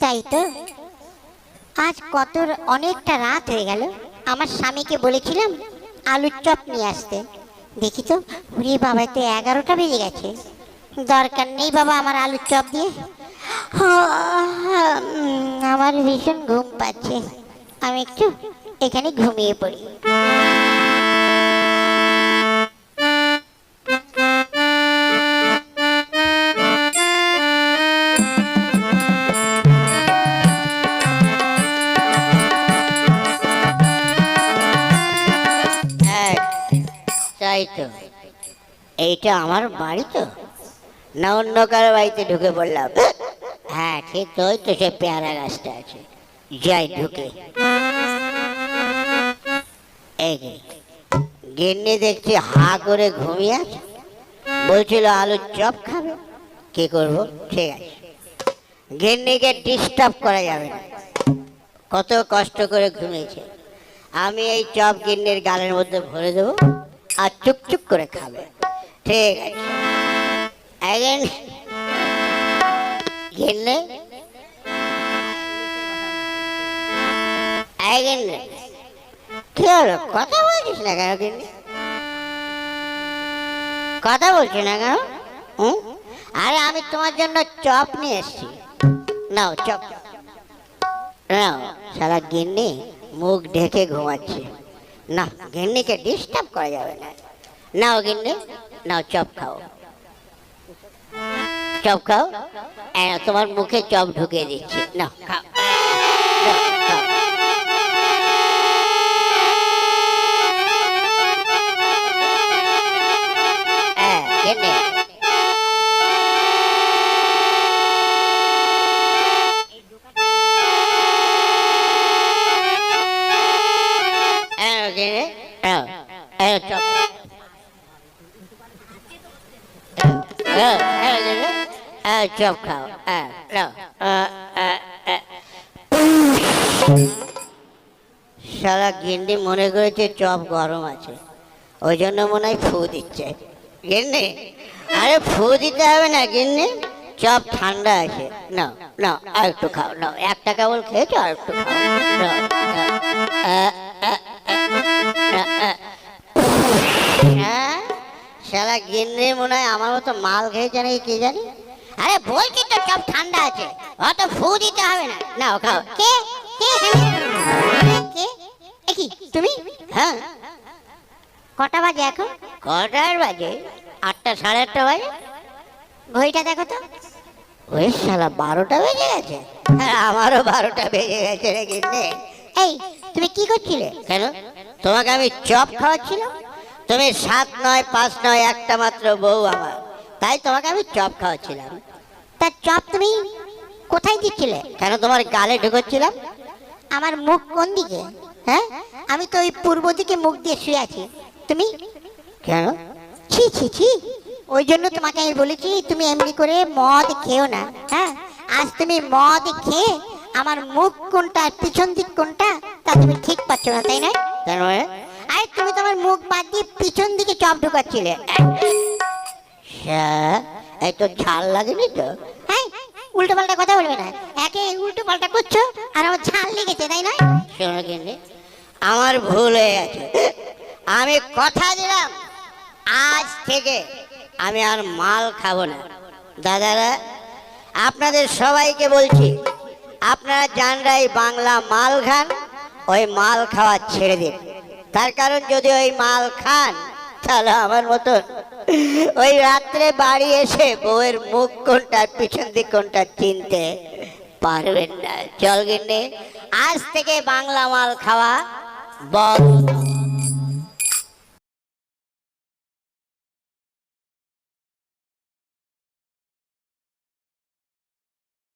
তাই তো। আজ কত অনেকটা রাত হয়ে গেল। আমার স্বামীকে বলেছিলাম আলুর চপ নিয়ে আসতে। দেখি তো উরে বাবা তো এগারোটা বেজে গেছে। দরকার নেই বাবা আমার আলুর চপ দিয়ে। আমার ভীষণ ঘুম পাচ্ছে। আমি একটু এখানে ঘুমিয়ে পড়ি। তো এইটা আমার বাড়ি তো। না, অন্য কারও বাড়িতে ঢুকে পড়লাম। হ্যাঁ ঠিক তো, ওই তো সে পেয়ারা গাছটা আছে। যাই ঢুকে। গিন্নি দেখছি হা করে ঘুমিয়ে আছে। বলছিল আলুর চপ খাবে? কি করব? ঠিক আছে। গিন্নিকে ডিস্টার্ব করা যাবে না। কত কষ্ট করে ঘুমিয়েছে। আমি এই চপ গিন্নির গালের মধ্যে ভরে দেবো। আর চুপচুপ করে খাবে। ঠিক আছে। এখন এই গিন্নি কি হলো? কথা বলছিস না কেন গিন্নি? কথা বলছি না কেন? হুম? আরে আমি তোমার জন্য চপ নিয়ে এসেছি। নাও, চপ। নাও সারা গিন্নি, মুখ ঢেকে ঘুমাচ্ছে। না, গিন্নিকে ডিস্টার্ব করা যাবে না। নাও গিন্নি, নাও চপ খাও। চপ খাও? তোমার মুখে চপ ঢুকিয়ে দিচ্ছি। না খাও। চপ। খাও। সারা গিন্ডি মনে করেছে চপ গরম আছে। ওই জন্য মনে হয় ফু দিচ্ছে। গিন্নি? আরে ফু দিতে হবে না গিন্নি। চপ ঠান্ডা আছে। নাও নাও, আর একটু খাও, নাও। একটা কেবল খেয়েছো, আর একটু খাও। সারা গিন্নি মনে হয় আমার মতো মাল খেয়েছে নাকি কি জানি? আরে বলছি তো চপ ঠান্ডা আছে? অত ফু দিতে হবে না। নাও খাও। কে? কে কে? কি তুমি? হ্যাঁ। কটা বাজে এখন? কটার বাজে? আটটা সাড়ে আটটা বাজে। ঘড়িটা দেখো তো। ওই শালা বারোটা বেজে গেছে। আমারও বারোটা বেজে গেছে রে গিন্নি। এই তুমি কি করছিলে? কেন? তোমাকে আমি চপ খাওয়াচ্ছিলাম? তুমি সাত নয় পাঁচ নয় একটা মাত্র বউ আমার। তাই তোমাকে আমি চপ খাওয়াচ্ছিলাম। তার চপ তুমি কোথায় দিচ্ছিলে? কেন তোমার গালে ঢুকোচ্ছিলাম? আমার মুখ কোন দিকে? হ্যাঁ? আমি তো ওই পূর্ব দিকে মুখ দিয়ে শুয়ে আছি। তুমি? কেন? ছি ছি ছি। ওই জন্য তোমাকে আমি বলেছি তুমি এমনি করে মদ খেও না। হ্যাঁ? আজ তুমি মদ খেয়ে আমার মুখ কোনটা পিছন দিক কোনটা তা তুমি ঠিক পাচ্ছ না তাই না? আরে তুমি তোমার মুখ বাদ দিয়ে পিছন দিকে চপ ঢুকাচ্ছিলে। এই তো ঝাল লাগেনি তো? হ্যাঁ উল্টো পাল্টা কথা বলবে না। একে উল্টো পাল্টা করছ, আর আমার ঝাল লেগেছে, তাই না শোনো কিন্তু আমার ভুল হয়ে গেছে। আমি কথা দিলাম, আজ থেকে আমি আর মাল খাব না। দাদারা, আপনাদের সবাইকে বলছি, আপনারা জানরাই বাংলা মাল খান, ওই মাল খাওয়া ছেড়ে দিন। তার কারণ যদি ওই মাল খান, তাহলে আমার মতন ওই রাত্রে বাড়ি এসে বউয়ের মুখ কোনটা, পিছন দিক কোনটা চিনতে পারবেন না। জল গিন্নি, আজ থেকে বাংলা মাল খাওয়া বন্ধ।